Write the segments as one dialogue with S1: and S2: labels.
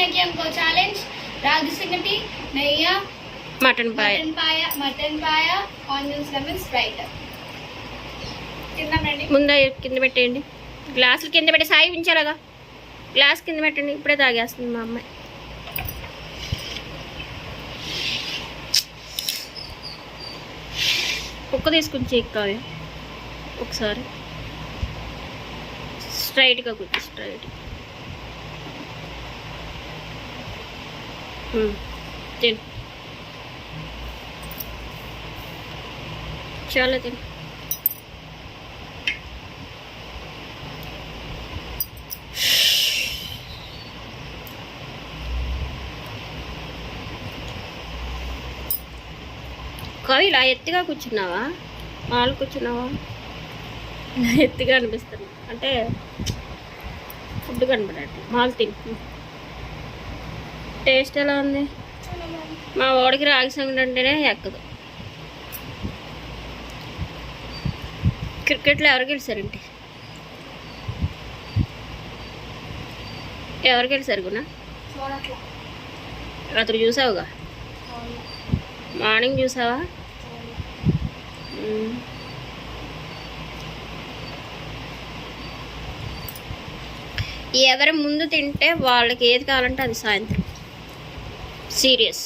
S1: నెయ్యి ఇంకో ఛాలెంజ్ రాగి సంగటి నెయ్యి
S2: mutton paya
S1: mutton paya mutton paya onions lemon Sprite
S2: ముందు కింద పెట్టేయండి. గ్లాసులు కింద పెట్టి సాయి ఉంచాలగా గ్లాస్ కింద పెట్టండి. ఇప్పుడే తాగేస్తుంది మా అమ్మాయి. కుక్క తీసుకుని చెక్ కావ్య ఒకసారి. స్ట్రైట్గా కూర్చో స్ట్రైట్ తిను చాలా తిను కవి ఇలా ఎత్తుగా కూర్చున్నావా? మాలు కూర్చున్నావా? ఇలా ఎత్తుగా అనిపిస్తుంది. అంటే ఫుడ్ కనపడట్టు మాలు తిని. టేస్ట్ ఎలా ఉంది? మా వాడికి రాగి సంగటి అంటేనే ఎక్కదు. క్రికెట్లో ఎవరు గెలిచారంటే? ఎవరు గెలిచారు గుణ?
S1: చూడట్లా
S2: రాత్రి చూసావుగా? మార్నింగ్ చూసావా? ఎవరి ఎవరు ముందు తింటే వాళ్ళకి ఏది కావాలంటే అది సాయంత్రం. సీరియస్.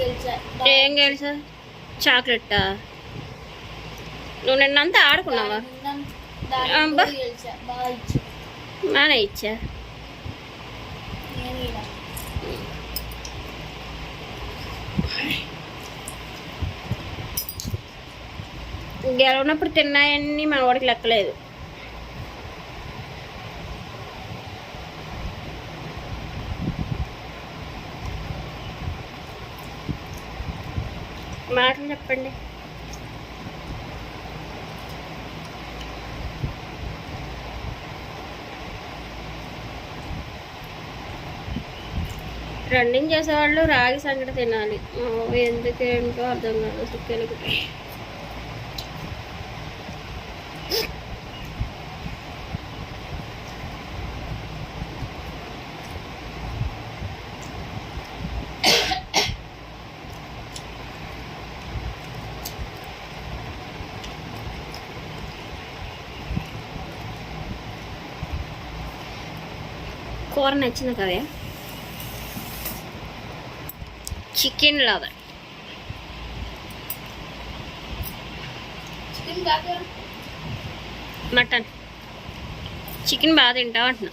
S1: గెలిచా.
S2: ఏం గెలిసా చాక్లెట్టా? నువ్వు నిన్నంతా ఆడుకున్నావా.
S1: గెలిచా. బాగా ఇచ్చి.
S2: గెలవనప్పుడు తిన్నాయన్నీ మా వాడికి లెక్కలేదు. మాటలు చెప్పండి. రన్నింగ్ చేసేవాళ్ళు రాగి సంగటి తినాలి. ఎందుకేంటో అర్థం కాదు సుక్కెలకి కూర నచ్చింది కదా. Chicken lover mutton. చికెన్ బాగా తింటావు అంటున్నా.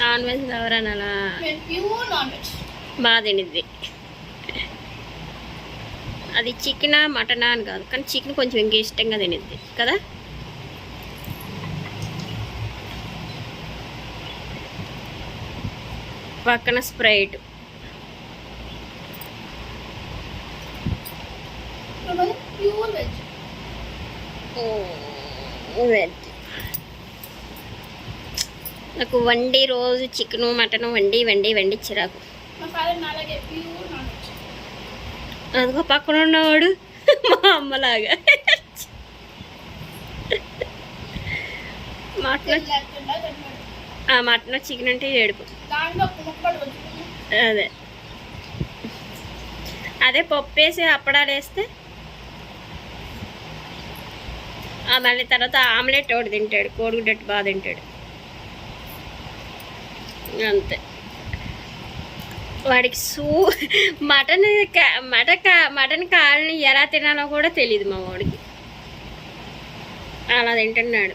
S1: Non veg
S2: lover? బాగా తినిద్ది. అది చికెనా మటనా అని కాదు. కానీ చికెన్ కొంచెం ఇంకా ఇష్టంగా తినిద్ది. కదా? పక్కన స్ప్రైట్.
S1: వెజ్
S2: నాకు వండి రోజు చికెను మటను వండి వండి వండి చిరాకు. అదిగో పక్కన ఉన్నవాడు మా అమ్మలాగా. మటన్ ఆ మటన్ చికెన్ అంటే ఏడుపు. అదే. అదే పప్పు వేసి అప్పడాలు వేస్తే మళ్ళీ తర్వాత ఆమ్లెట్ ఒకటి తింటాడు కోడిగుడ్డట్టు బాగా తింటాడు. అంతే. వాడికి సూ మటన్ మటన్ కా మటన్ కాళ్ళని ఎలా తినాలో కూడా తెలియదు మా వాడికి. అలా తింటున్నాడు.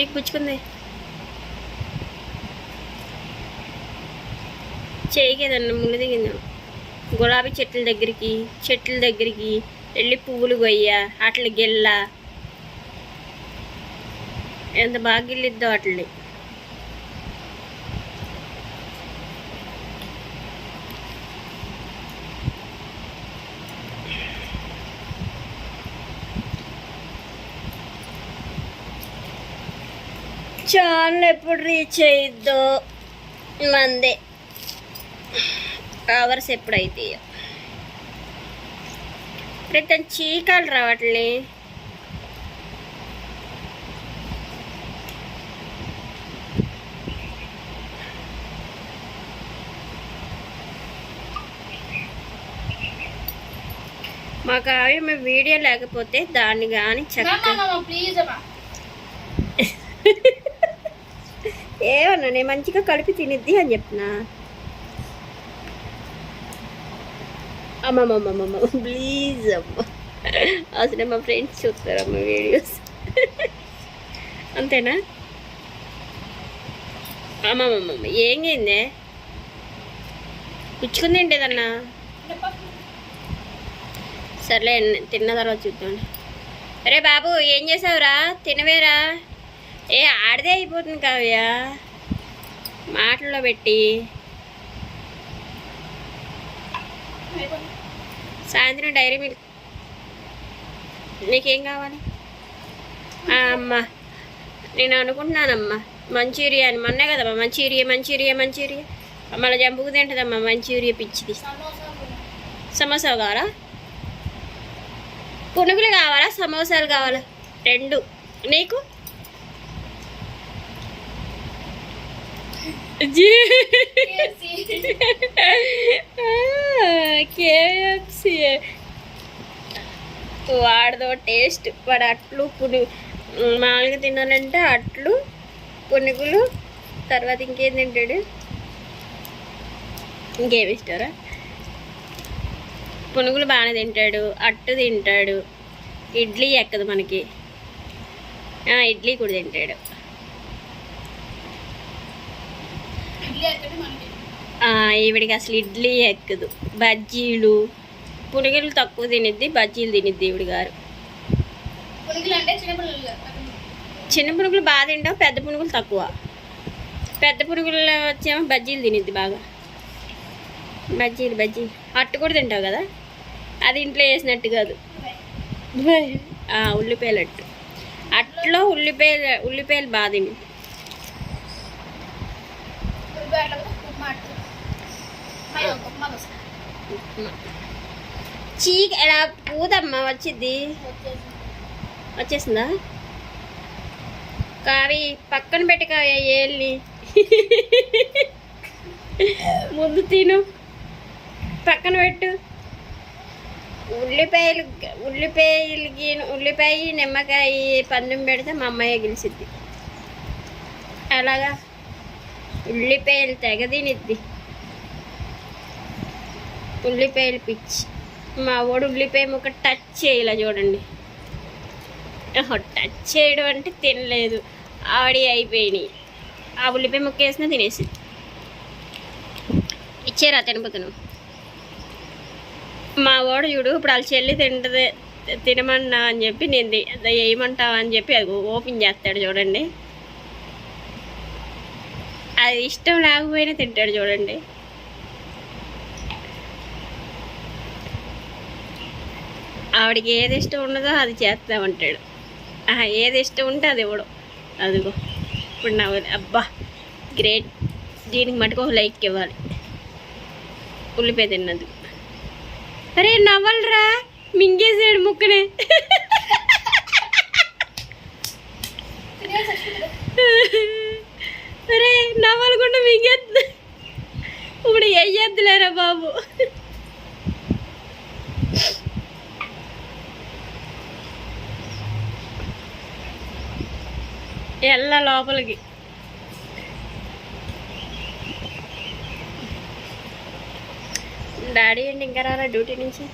S2: ఏ పుచ్చుకుంది చేయికి ఏదన్నా ముళ్ళు దిగిందాం గులాబీ చెట్ల దగ్గరికి చెట్ల దగ్గరికి వెళ్ళి పువ్వులు కొయ్య అట్ల గెల్ల. ఎంత బాగా గిల్లిద్దో అట్లని ఛానల్ ఎప్పుడు రీచ్ అయ్యిద్దో మందే. అవర్స్ ఎప్పుడైతే. ప్రతి చీకాలు రావట్లే. మాకు ఆవిడ వీడియో లేకపోతే దాన్ని కానీ
S1: చక్కగా
S2: ఏమన్నా నేను మంచిగా కలిపి తినిద్ది అని చెప్పినా? అమ్మమ్మమ్మమ్మ ప్లీజ్ అమ్మ. అసలు మా ఫ్రెండ్స్ చూస్తారమ్మ వీడియోస్ అంతేనా? అమ్మమ్మమ్మ ఏం చేయిందే పుచ్చుకుంది ఏంటేదన్నా సర్లే తిన్న తర్వాత చూద్దాం. అరే బాబు ఏం చేసావురా? తినవేరా? ఏ ఆడదే అయిపోతుంది కావ్య. మాటల్లో పెట్టి. సాయంత్రం డైరీ మిల్క్. నీకేం కావాలి? అమ్మా. నేను అనుకుంటున్నానమ్మా. మంచూరియా అని మొన్నే కదమ్మా మంచూరియా మంచూరియా మంచూరియా. మళ్ళీ జంపుకు తింటుందమ్మా మంచూరియా పిచ్చిది. సమోసా కావాలా? పునుగులు కావాలా? సమోసాలు కావాలా? రెండు. నీకు? కేఎఫ్సి వాడదో టేస్ట్ వాడు అట్లు పును మామూలుగా తినాలంటే అట్లు పునుగులు తర్వాత ఇంకేం తింటాడు? ఇంకేమి ఇస్తారా పునుగులు బాగానే తింటాడు అట్టు తింటాడు ఇడ్లీ ఎక్కదు మనకి. ఇడ్లీ కూడా తింటాడు
S1: ఇడ్లీ ఎక్కడ మనకి
S2: ఆ, ఈవిడికి అసలు ఇడ్లీ ఎక్కదు. బజ్జీలు పునుగులు తక్కువ తినిద్ది బజ్జీలు తినిద్ది ఈవిడి గారు. చిన్న పునుగులు బాగా తింటాం పెద్ద పునుగులు తక్కువ. పెద్ద పునుగులు వచ్చేమో బజ్జీలు తినిద్ది బాగా. బజ్జీలు బజ్జీలు. అట్టు కూడా తింటావు కదా? అది ఇంట్లో వేసినట్టు కాదు. ఆ, ఉల్లిపాయలు అట్టు. అట్లో ఉల్లిపాయలు ఉల్లిపాయలు బాగా తినిద్ది
S1: ఉల్లిపాయ అట్లా కూడా ఉప్మా అట్లా. మళ్ళీ ఒక ఉప్మా కోసం.
S2: చీక ఎలా పూదమ్మ వచ్చింది వచ్చేసిందా? కావి పక్కన పెట్టి కావి ఏళ్ళి. ముందు తిను. పక్కన పెట్టు. ఉల్లిపాయలు ఉల్లిపాయలు ఉల్లిపాయ నిమ్మకాయ పందెం పెడితే మా అమ్మాయి గెలిచిద్ది. అలాగా? ఉల్లిపాయలు తెగదినిద్ది ఉల్లిపాయలు పిచ్చి. మా వాడు ఉల్లిపాయ ముక్క టచ్ చేయలే చూడండి. టచ్ చేయడం అంటే తినలేదు. ఆడి అయిపోయినాయి. ఆ ఉల్లిపాయ ముక్క వేసినా తినేసి ఇచ్చారా తినపోతున్నాం మా వాడు చూడు ఇప్పుడు వాళ్ళ చెల్లి తింటది తినమన్నా అని చెప్పి నేను వేయమంటావు వేయమంటావా అని చెప్పి అది ఓపెన్ చేస్తాడు చూడండి. అది ఇష్టం లేకపోయినా తింటాడు చూడండి. ఆవిడకి ఏది ఇష్టం ఉండదో అది చేస్తామంటాడు ఆహా, ఏది ఇష్టం ఉంటే అది ఇవ్వడం. అదిగో ఇప్పుడు నా అబ్బా గ్రేట్. దీనికి మటుకు ఒక లైక్ ఇవ్వాలి. ఉల్లిపాయ తిన్నది అరే నవ్వలరా? మింగేసాడు ముక్కనే. అరే నవ్వాలకుండా మింగేద్దు ఇప్పుడు వెయ్యొద్దులేరా బాబు? ఎల్ల లోపలికి. డాడీ ఏంటి ఇంకా రారా డ్యూటీ నుంచి?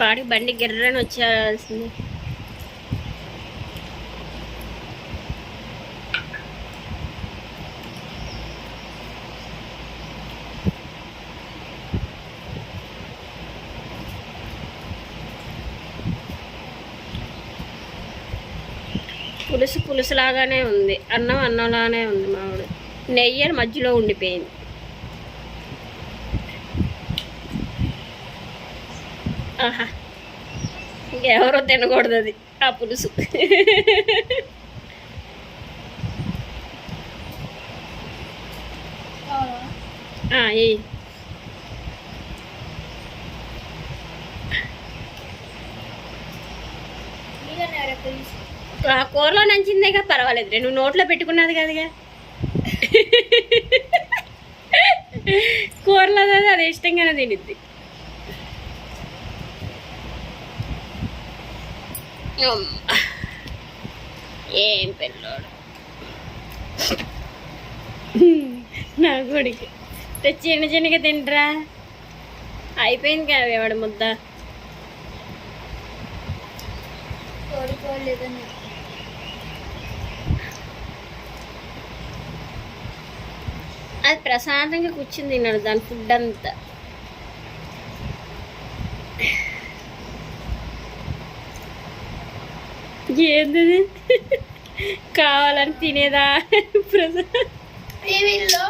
S2: పాడి బండి గిర్రని వచ్చేయాల్సింది. పులుసు పులుసులాగానే ఉంది. అన్నం అన్నంలానే ఉంది మామిడి నెయ్యి మధ్యలో ఉండిపోయింది. ఆహా. ఎవరో తినకూడదు అది ఆ పులుసు.
S1: ఏ
S2: పులుసు. కూరలో నంచిందేగా పర్వాలేదు నువ్వు నోట్లో పెట్టుకున్నది కదగా. కూరలో అది ఇష్టంగానే తినిద్ది. ఏం పిల్లోడు నా కొడుకు తెచ్చి చిన్న చిన్నగా తింటరా? అయిపోయింది కదా వాడు ముద్ద?
S1: కోరుకోలేదని
S2: అది ప్రశాంతంగా కూర్చుని తిన్నాడు దాని ఫుడ్ అంతా. ఏంది కావాలని తినేదా? ప్రశాంత్
S1: టీవీలో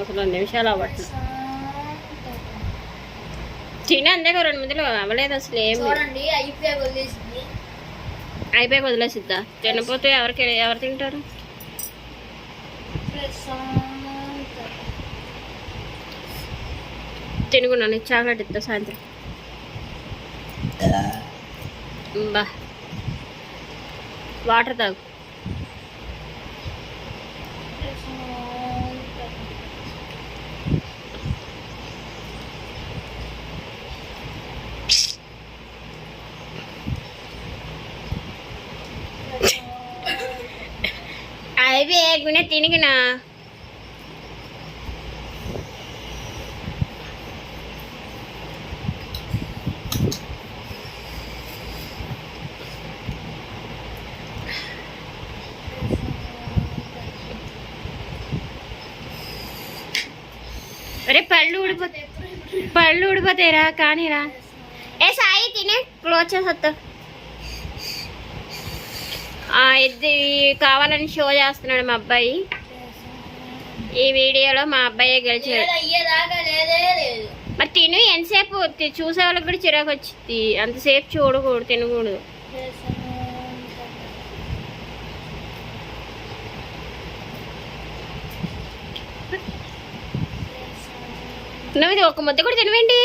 S2: ఒక రెండు నిమిషాలు అవ్వట్లేదు. తినే అందాక రెండు మందిలో అవ్వలేదు అసలు ఏం
S1: అయిపోయి
S2: వదిలేసిద్దా? తినపోతే ఎవరికి ఎవరు తింటారు?
S1: ప్రశాంతత.
S2: తినుకున్నాను చాక్లెట్ ఇస్తా సాయంత్రం. బా. వాటర్ తాగు. అవి గునే తినిగినా? అరే పళ్ళు ఊడిపోతాయి పళ్ళు ఊడిపోతాయిరా కానీరా. ఏ సాయి తినే క్లోజ్ చేసేస్తావు ఇది కావాలని షో చేస్తున్నాడు మా అబ్బాయి. ఈ వీడియోలో మా అబ్బాయే గెలిచాడు. మరి తిను ఎంతసేపు చూసే వాళ్ళకి కూడా చిరాకు వచ్చింది అంతసేపు చూడకూడదు తినకూడదు. నువ్వు ఇది ఒక ముద్ద కూడా తినవేంటి?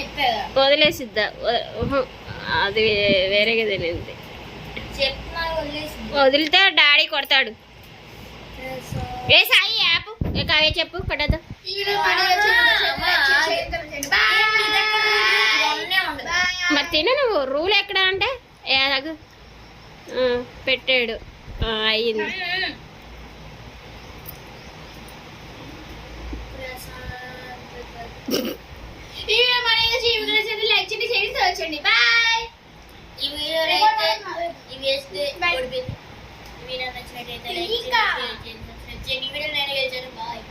S1: చెప్పాగా.
S2: వదిలేసిద్దా? అది వేరేగా తినింది వదిలితే డాడీ కొడతాడు. ఏ సాయి యాప్? ఏ కావే చెప్పు కొట్టద్దు మరి తిన నువ్వు. రూల్ ఎక్కడ అంటే ఏ ఆగు. ఆ, పెట్టాడు. అయ్యింది
S1: ఈ వీడియో మన లైక్ చేయండి షేర్ వచ్చండి బాయ్. ఈ వీడియో ఈ వీడియో నచ్చినట్టయితే ఈ వీడియో నేను గెలిచాను. బాయ్